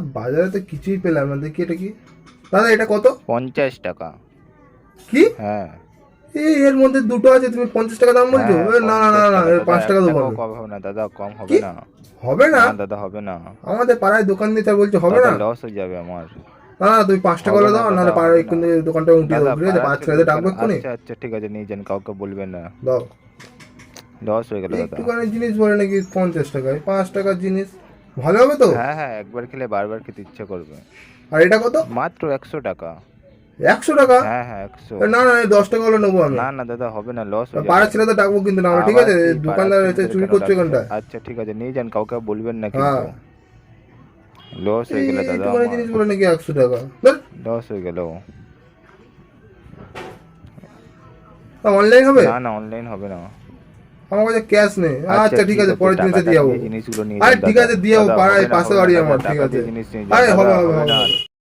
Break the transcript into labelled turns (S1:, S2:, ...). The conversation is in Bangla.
S1: বাজারে তো কিছুই পেলাম না দেখি এটা কি? দাদা এটা কত?
S2: পঞ্চাশ টাকা।
S1: কি?
S2: হ্যাঁ।
S1: এই এর মধ্যে দুটো আছে তুমি পঞ্চাশ টাকা দাম বলছো?
S2: হ্যাঁ,
S1: না না না না পাঁচ টাকা দেবো
S2: কম হবে না দাদা কম হবে না।
S1: হবে না?
S2: দাদা হবে না।
S1: আমাদের পাড়ায় দোকান দিতে বলছো হবে না?
S2: লস হয়ে যাবে আমার।
S1: না না তুমি পাঁচ টাকা দাও নাহলে পাড়ায় এক্ষুনি দোকানটা উঠিয়ে দেবো ঠিক আছে পাঁচ টাকা ডাকবো এক্ষুনি।
S2: আচ্ছা আচ্ছা ঠিক আছে নিয়ে যান কাউকে বলবেন না।
S1: দাও।
S2: লস হয়ে গেল দাদা।
S1: একটুখানি জিনিস বলে নাকি পঞ্চাশ টাকায় পাঁচ টাকার জিনিস। ভালো হবে তো?
S2: হ্যাঁ হ্যাঁ একবার খেলে বারবার খেতে ইচ্ছা করবে।
S1: আর এটা কত?
S2: মাত্র একশো টাকা।
S1: একশো টাকা?
S2: হ্যাঁ হ্যাঁ একশো।
S1: না না দশ টাকা হলে নেব আমি।
S2: না না দাদা হবে না লস হয়ে
S1: পাড়ার ছেলে তো ডাকবো কিন্তু না ঠিক আছে? দোকানদার এসে চুরি করছে
S2: ডাকছো? আচ্ছা ঠিক আছে নিয়ে যান কাউকে বলবেন না
S1: হ্যাঁ।
S2: কিন্তু লস হয়ে গেল দাদা
S1: একটুখানি জিনিস বলে নাকি একশো টাকা?
S2: লস হয়ে গেল।
S1: অনলাইন হবে?
S2: না না অনলাইন হবে না।
S1: আমার কাছে ক্যাশ নেই আচ্ছা ঠিক আছে পরের জিনিসে
S2: টাকাটা
S1: দিয়ে যাব আরে ঠিক আছে দিয়ে যাব পাড়ায় পাশে বাড়ি আমার ঠিক আছে আরে হবে। হবে।